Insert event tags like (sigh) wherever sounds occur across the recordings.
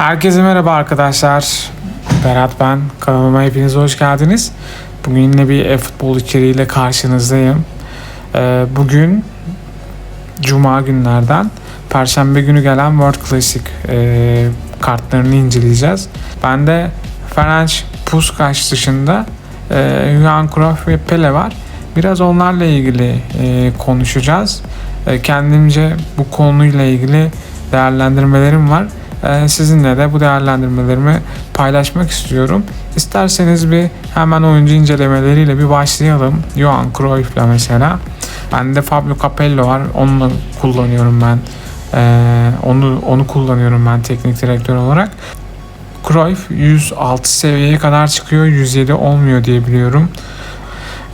Herkese merhaba arkadaşlar. Berat ben. Kanalıma hepiniz hoş geldiniz. Bugün yine bir e-futbol içeriğiyle karşınızdayım. Ee, bugün Cuma günlerden Perşembe günü gelen World Classic e, kartlarını inceleyeceğiz. Ben de Ferenc Puskas dışında e, Johan Cruyff ve Pele var. Biraz onlarla ilgili e, konuşacağız. E, kendimce bu konuyla ilgili değerlendirmelerim var. Ee, sizinle de bu değerlendirmelerimi paylaşmak istiyorum. İsterseniz bir hemen oyuncu incelemeleriyle bir başlayalım. Johan Cruyff'la mesela. Bende Fabio Capello var. Onu kullanıyorum ben. Ee, onu onu kullanıyorum ben teknik direktör olarak. Cruyff 106 seviyeye kadar çıkıyor. 107 olmuyor diye biliyorum.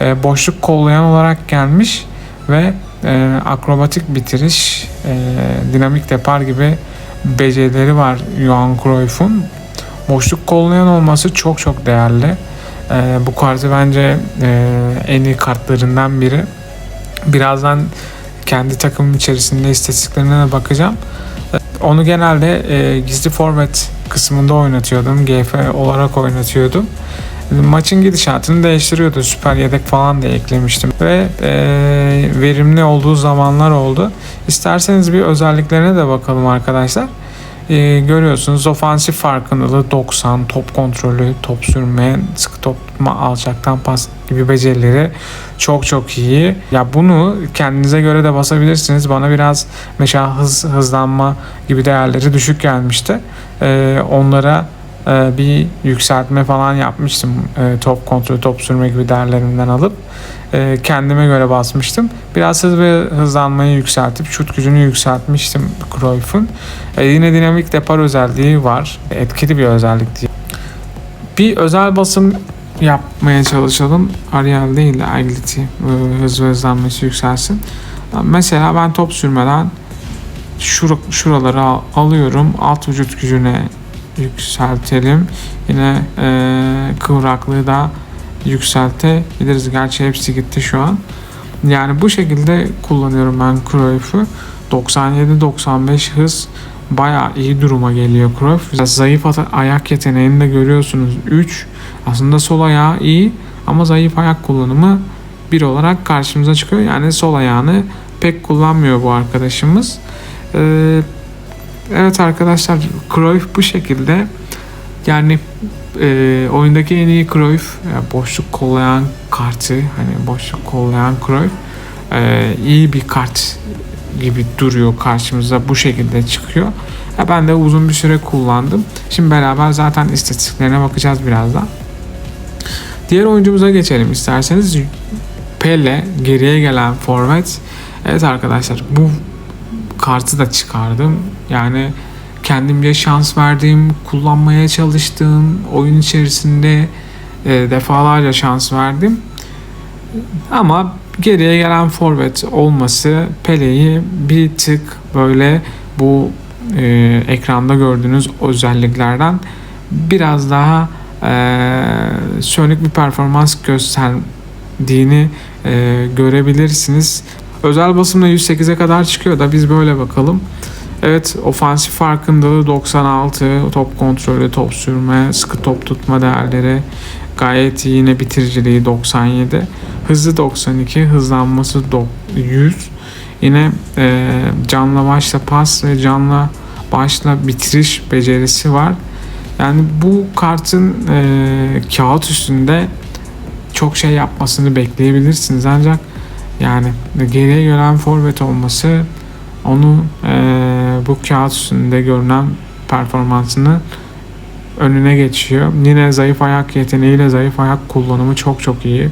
Ee, boşluk kollayan olarak gelmiş ve e, akrobatik bitiriş, e, dinamik depar gibi becerileri var Johan Cruyff'un. Boşluk kollayan olması çok çok değerli. Ee, bu kartı bence e, en iyi kartlarından biri. Birazdan kendi takımım içerisinde istatistiklerine de bakacağım. Ee, Onu genelde e, gizli forvet kısmında oynatıyordum. GF olarak oynatıyordum. Maçın gidişatını değiştiriyordu. Süper yedek falan da eklemiştim. Ve e, verimli olduğu zamanlar oldu. İsterseniz bir özelliklerine de bakalım arkadaşlar. E, görüyorsunuz ofansif farkındalığı 90, top kontrolü, top sürme, sıkı top tutma, alçaktan pas gibi becerileri çok çok iyi. Ya bunu kendinize göre de basabilirsiniz. Bana biraz mesela hız hızlanma gibi değerleri düşük gelmişti. E, onlara e, bir yükseltme falan yapmıştım. E, top kontrolü, top sürme gibi değerlerimden alıp e, kendime göre basmıştım. Biraz hız ve hızlanmayı yükseltip şut gücünü yükseltmiştim Cruyff'un. E, yine dinamik depar özelliği var. Etkili bir özellik diye. Bir özel basım yapmaya çalışalım. Arial değil de Agility hız ve hızlanması yükselsin. Mesela ben top sürmeden şur şuraları al- alıyorum. Alt vücut gücüne yükseltelim. Yine e, kıvraklığı da yükseltebiliriz. Gerçi hepsi gitti şu an. Yani bu şekilde kullanıyorum ben Cruyff'u. 97-95 hız bayağı iyi duruma geliyor Cruyff. Biraz zayıf ayak yeteneğini de görüyorsunuz. 3. Aslında sol ayağı iyi ama zayıf ayak kullanımı bir olarak karşımıza çıkıyor. Yani sol ayağını pek kullanmıyor bu arkadaşımız. Ee, evet arkadaşlar Cruyff bu şekilde. Yani e, oyundaki en iyi Cruyff yani boşluk kollayan kartı hani boşluk kollayan Cruyff e, iyi bir kart gibi duruyor karşımıza bu şekilde çıkıyor. Ya ben de uzun bir süre kullandım. Şimdi beraber zaten istatistiklerine bakacağız birazdan. Diğer oyuncumuza geçelim isterseniz. Pele geriye gelen forvet. Evet arkadaşlar bu kartı da çıkardım. Yani kendimce şans verdiğim, kullanmaya çalıştığım oyun içerisinde e, defalarca şans verdim. Ama geriye gelen forvet olması Pele'yi bir tık böyle bu e, ekranda gördüğünüz özelliklerden biraz daha e, sönük bir performans gösterdiğini e, görebilirsiniz. Özel basımda 108'e kadar çıkıyor da biz böyle bakalım. Evet ofansif farkındalığı 96, top kontrolü, top sürme, sıkı top tutma değerleri gayet iyi yine bitiriciliği 97. Hızı 92, hızlanması do- 100. Yine e, canla başla pas ve canla başla bitiriş becerisi var. Yani bu kartın e, kağıt üstünde çok şey yapmasını bekleyebilirsiniz ancak yani geriye gelen forvet olması onu e, bu kağıt üstünde görünen performansını önüne geçiyor. Yine zayıf ayak yeteneğiyle zayıf ayak kullanımı çok çok iyi.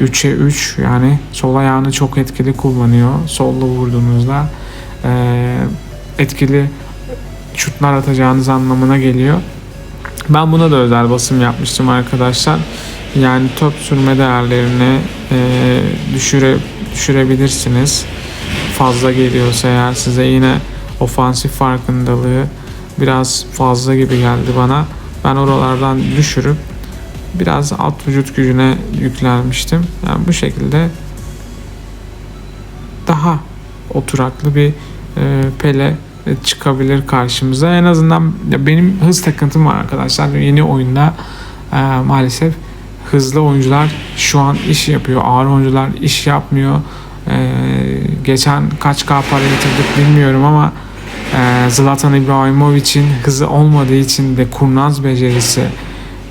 3'e 3 yani sol ayağını çok etkili kullanıyor. Solla vurduğunuzda e, etkili şutlar atacağınız anlamına geliyor. Ben buna da özel basım yapmıştım arkadaşlar. Yani top sürme değerlerini e, düşüre düşürebilirsiniz. Fazla geliyorsa eğer size yine ofansif farkındalığı biraz fazla gibi geldi bana. Ben oralardan düşürüp biraz alt vücut gücüne yüklenmiştim. Yani bu şekilde daha oturaklı bir e, Pele e, çıkabilir karşımıza. En azından ya benim hız takıntım var arkadaşlar. Yeni oyunda e, maalesef hızlı oyuncular şu an iş yapıyor. Ağır oyuncular iş yapmıyor. E, geçen kaç K para yatırdık bilmiyorum ama e, Zlatan İbrahimovic'in hızı olmadığı için de kurnaz becerisi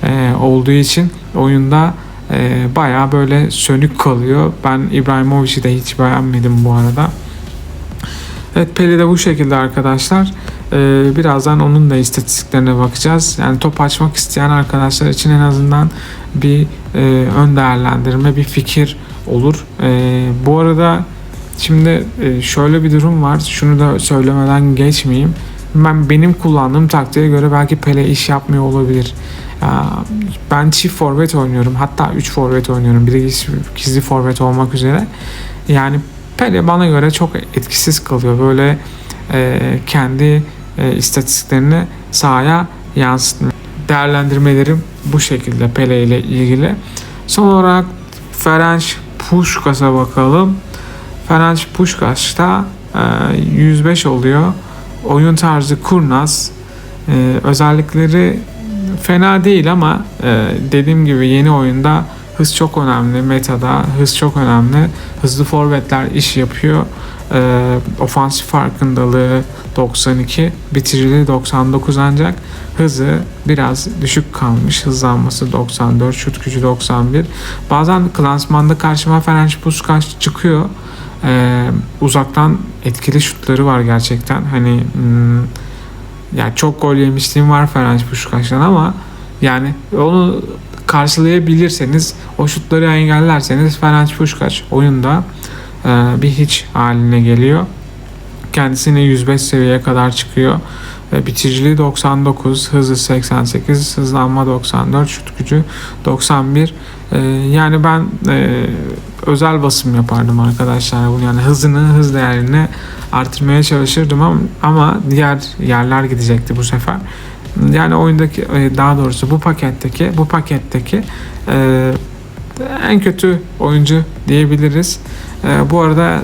e, olduğu için oyunda e, bayağı böyle sönük kalıyor. Ben İbrahimovic'i de hiç beğenmedim bu arada. Evet Pele de bu şekilde arkadaşlar. Ee, birazdan onun da istatistiklerine bakacağız. Yani top açmak isteyen arkadaşlar için en azından bir e, ön değerlendirme, bir fikir olur. E, bu arada şimdi e, şöyle bir durum var. Şunu da söylemeden geçmeyeyim. Ben benim kullandığım taktiğe göre belki Pele iş yapmıyor olabilir. Ben çift forvet oynuyorum. Hatta 3 forvet oynuyorum. Biri gizli forvet olmak üzere. Yani Pele bana göre çok etkisiz kalıyor. Böyle e, kendi e, istatistiklerini sahaya yansıtmıyor. Değerlendirmelerim bu şekilde Pele ile ilgili. Son olarak Ferenc Puskas bakalım. Ferenc Puskas da e, 105 oluyor. Oyun tarzı kurnaz. E, özellikleri fena değil ama e, dediğim gibi yeni oyunda hız çok önemli. Metada hız çok önemli. Hızlı forvetler iş yapıyor. E, ofansif farkındalığı 92, bitiriciliği 99 ancak hızı biraz düşük kalmış. Hızlanması 94, şut gücü 91. Bazen klasmanda karşıma Ferenc Puskas çıkıyor. E, uzaktan etkili şutları var gerçekten. Hani hmm, yani çok gol yemişliğim var Ferenc Pusukas'tan ama yani onu karşılayabilirseniz o şutları engellerseniz Ferenc Puskas oyunda bir hiç haline geliyor. Kendisine 105 seviyeye kadar çıkıyor. Bitiriciliği 99, hızı 88, hızlanma 94, şut gücü 91. E, yani ben e, özel basım yapardım arkadaşlar. Bunu yani hızını, hız değerini artırmaya çalışırdım ama, ama diğer yerler gidecekti bu sefer. Yani oyundaki e, daha doğrusu bu paketteki bu paketteki e, en kötü oyuncu diyebiliriz. E, bu arada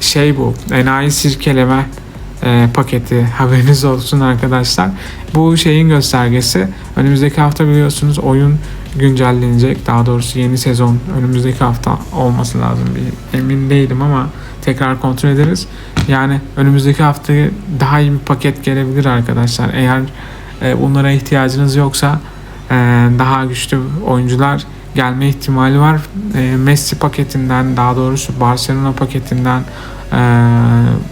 şey bu enayi sirkeleme e, paketi (laughs) haberiniz olsun arkadaşlar. Bu şeyin göstergesi. Önümüzdeki hafta biliyorsunuz oyun güncellenecek. Daha doğrusu yeni sezon önümüzdeki hafta olması lazım. Bir, emin değilim ama tekrar kontrol ederiz. Yani önümüzdeki hafta daha iyi bir paket gelebilir arkadaşlar. Eğer e, bunlara ihtiyacınız yoksa e, daha güçlü oyuncular gelme ihtimali var. E, Messi paketinden daha doğrusu Barcelona paketinden e,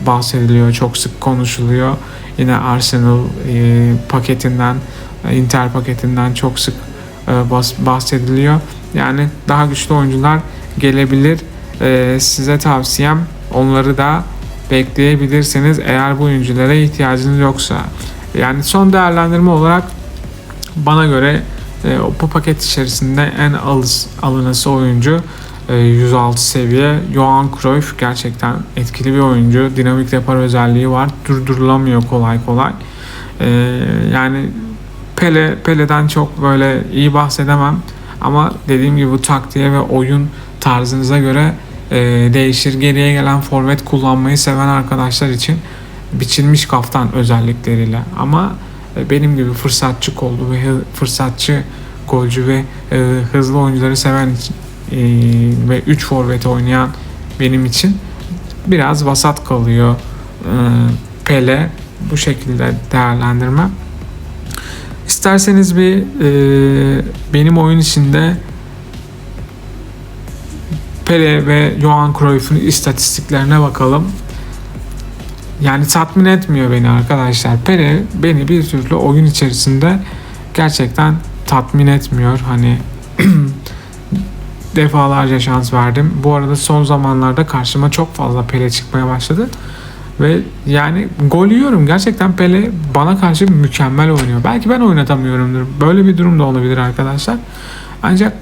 bahsediliyor. Çok sık konuşuluyor. Yine Arsenal e, paketinden Inter paketinden çok sık e, bahsediliyor. Yani daha güçlü oyuncular gelebilir. E, size tavsiyem onları da bekleyebilirsiniz eğer bu oyunculara ihtiyacınız yoksa. Yani son değerlendirme olarak bana göre e, bu paket içerisinde en alız, alınası oyuncu e, 106 seviye Johan Cruyff gerçekten etkili bir oyuncu. Dinamik depar özelliği var. Durdurulamıyor kolay kolay. E, yani Pele Pele'den çok böyle iyi bahsedemem ama dediğim gibi bu taktiğe ve oyun tarzınıza göre e, değişir. Geriye gelen forvet kullanmayı seven arkadaşlar için biçilmiş kaftan özellikleriyle ama e, benim gibi fırsatçı kollu ve fırsatçı golcü ve e, hızlı oyuncuları seven için e, ve 3 forvet oynayan benim için biraz vasat kalıyor e, Pele bu şekilde değerlendirmem. İsterseniz bir e, benim oyun içinde Pele ve Johan Cruyff'un istatistiklerine bakalım. Yani tatmin etmiyor beni arkadaşlar. Pele beni bir türlü oyun içerisinde gerçekten tatmin etmiyor. Hani (clears throat) defalarca şans verdim. Bu arada son zamanlarda karşıma çok fazla Pele çıkmaya başladı. Ve yani gol yiyorum. Gerçekten Pele bana karşı mükemmel oynuyor. Belki ben oynatamıyorumdur. Böyle bir durum da olabilir arkadaşlar. Ancak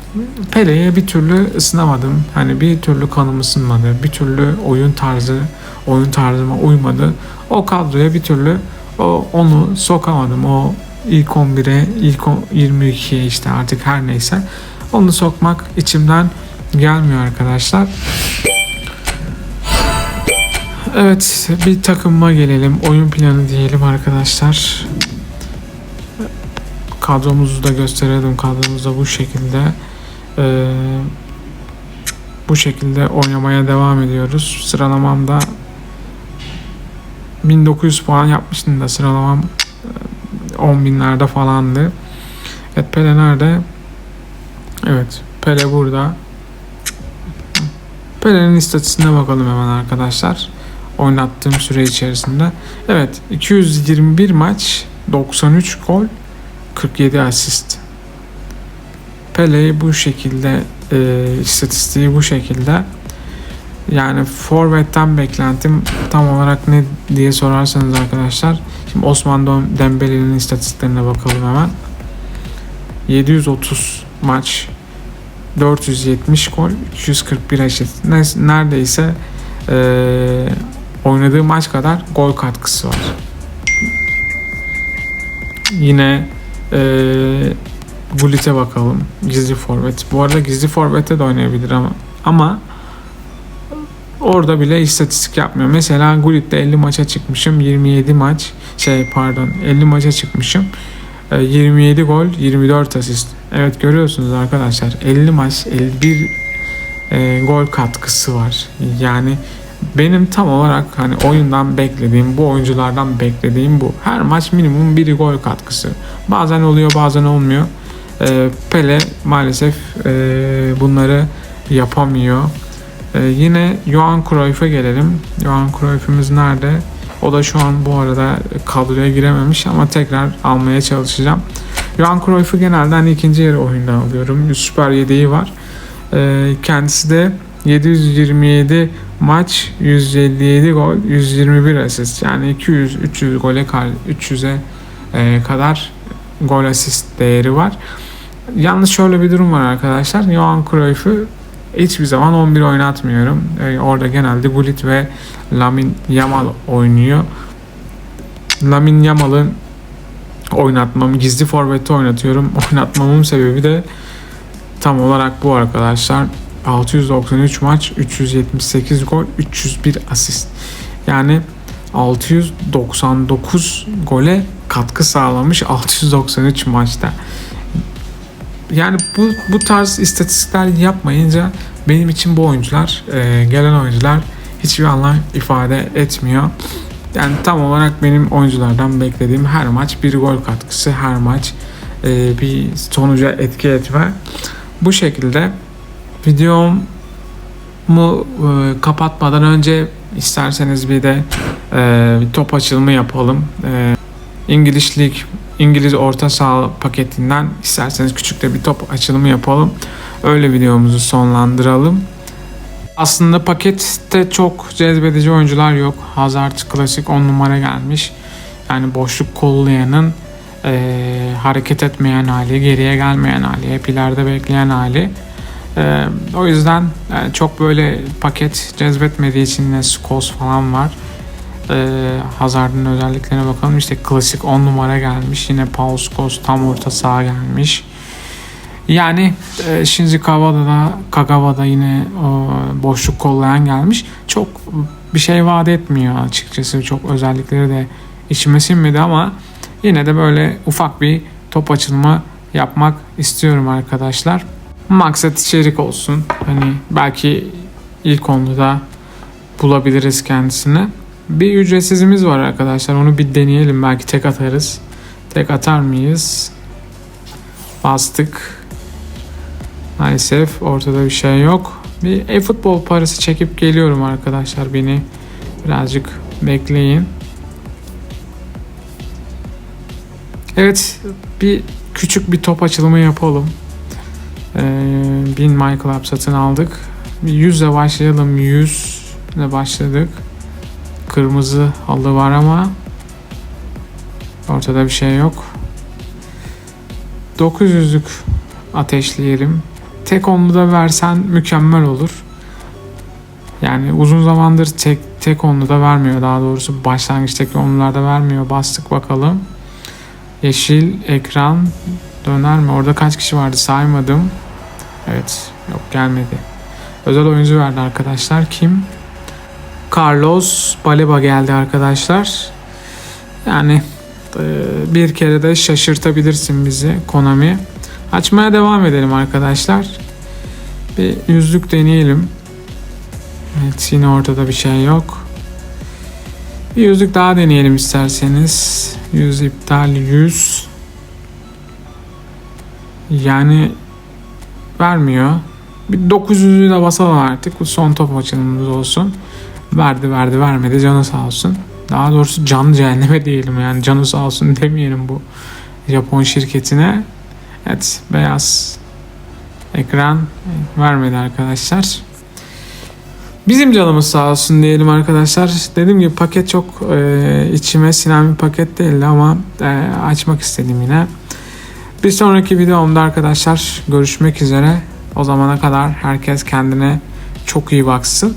Pele'ye bir türlü ısınamadım. Hani bir türlü kanım ısınmadı. Bir türlü oyun tarzı, oyun tarzıma uymadı. O kadroya bir türlü o onu sokamadım. O ilk 11'e, ilk on- 22'ye işte artık her neyse. Onu sokmak içimden gelmiyor arkadaşlar. Evet bir takıma gelelim. Oyun planı diyelim arkadaşlar. Kadromuzu da gösterelim. Kadromuz da bu şekilde. Ee, bu şekilde oynamaya devam ediyoruz. Sıralamamda 1900 puan yapmıştım da sıralamam 10 binlerde falandı. Evet Pele nerede? Evet Pele burada. Pele'nin istatistiğine bakalım hemen arkadaşlar. Oynattığım süre içerisinde. Evet 221 maç 93 gol 47 asist. Pele'yi bu şekilde e, istatistiği bu şekilde yani forvetten beklentim tam olarak ne diye sorarsanız arkadaşlar. Şimdi Osman Dem- Dembele'nin istatistiklerine bakalım hemen. 730 maç 470 gol 241 asist. Ne- Neredeyse eee, oynadığı maç kadar gol katkısı var. Yine eee Gullit'e bakalım. Gizli forvet. Bu arada gizli forvette de oynayabilir ama ama orada bile istatistik yapmıyor. Mesela Gullit'te 50 maça çıkmışım. 27 maç şey pardon 50 maça çıkmışım. Ee, 27 gol, 24 asist. Evet görüyorsunuz arkadaşlar 50 maç 51 e, gol katkısı var. Yani benim tam olarak hani oyundan beklediğim, bu oyunculardan beklediğim bu. Her maç minimum bir gol katkısı. Bazen oluyor, bazen olmuyor. Ee, Pele maalesef e, bunları yapamıyor. Ee, yine Johan Cruyff'a gelelim. Johan Cruyff'imiz nerede? O da şu an bu arada kadroya girememiş ama tekrar almaya çalışacağım. Johan Cruyff'u genelde hani ikinci yarı oyunda alıyorum. Süper yedeği var. Ee, kendisi de 727 maç, 157 gol, 121 asist. Yani 200 300 gole kal 300'e e, kadar gol asist değeri var. Yalnız şöyle bir durum var arkadaşlar. Johan Cruyff'u hiçbir zaman 11 oynatmıyorum. Ee, orada genelde Gullit ve Lamin Yamal oynuyor. Lamin Yamal'ın oynatmam, gizli forveti oynatıyorum. (laughs) Oynatmamın sebebi de tam olarak bu arkadaşlar. 693 maç, 378 gol, 301 asist. Yani 699 gole katkı sağlamış 693 maçta. Yani bu bu tarz istatistikler yapmayınca benim için bu oyuncular, e, gelen oyuncular hiçbir anlam ifade etmiyor. Yani tam olarak benim oyunculardan beklediğim her maç bir gol katkısı, her maç e, bir sonuca etki etme. Bu şekilde videomu e, kapatmadan önce isterseniz bir de e, bir top açılımı yapalım. E, İngiliz Lig, İngiliz orta saha paketinden isterseniz küçük de bir top açılımı yapalım. Öyle videomuzu sonlandıralım. Aslında pakette çok cezbedici oyuncular yok. Hazard klasik 10 numara gelmiş. Yani boşluk kollayanın e, hareket etmeyen hali, geriye gelmeyen hali, hep ileride bekleyen hali. E, o yüzden yani çok böyle paket cezbetmediği için ne Skos falan var. E, Hazard'ın özelliklerine bakalım. İşte klasik 10 numara gelmiş. Yine Paul Scholes tam orta saha gelmiş. Yani e, Shinji Kawada da Kagawa da yine o, boşluk kollayan gelmiş. Çok bir şey vaat etmiyor açıkçası. Çok özellikleri de içime sinmedi ama yine de böyle ufak bir top açılma yapmak istiyorum arkadaşlar. Maksat içerik olsun. Hani belki ilk onda bulabiliriz kendisini. Bir ücretsizimiz var arkadaşlar. Onu bir deneyelim. Belki tek atarız. Tek atar mıyız? Bastık. Maalesef ortada bir şey yok. Bir e-futbol parası çekip geliyorum arkadaşlar. Beni birazcık bekleyin. Evet bir küçük bir top açılımı yapalım. Ee, 1000 MyClub satın aldık. Bir 100 ile başlayalım. 100 ile başladık. Kırmızı halı var ama ortada bir şey yok. 900'lük ateşleyelim. Tek onlu da versen mükemmel olur. Yani uzun zamandır tek tek onlu da vermiyor daha doğrusu başlangıçtaki onlularda vermiyor. Bastık bakalım. Yeşil ekran döner mi? Orada kaç kişi vardı saymadım. Evet yok gelmedi. Özel oyuncu verdi arkadaşlar. Kim? Carlos Baleba geldi arkadaşlar. Yani e, bir kere de şaşırtabilirsin bizi Konami. Açmaya devam edelim arkadaşlar. Bir yüzlük deneyelim. Evet yine ortada bir şey yok. Bir yüzlük daha deneyelim isterseniz. Yüz iptal 100. Yani vermiyor. Bir 900'ü de basalım artık. Bu son top açılımımız olsun. Verdi verdi vermedi canı sağ olsun. Daha doğrusu can cehenneme diyelim yani canı sağ olsun demeyelim bu Japon şirketine. Evet beyaz ekran vermedi arkadaşlar. Bizim canımız sağ olsun diyelim arkadaşlar. Dediğim gibi paket çok e, içime sinen bir paket değildi ama e, açmak istedim yine. Bir sonraki videomda arkadaşlar görüşmek üzere. O zamana kadar herkes kendine çok iyi baksın.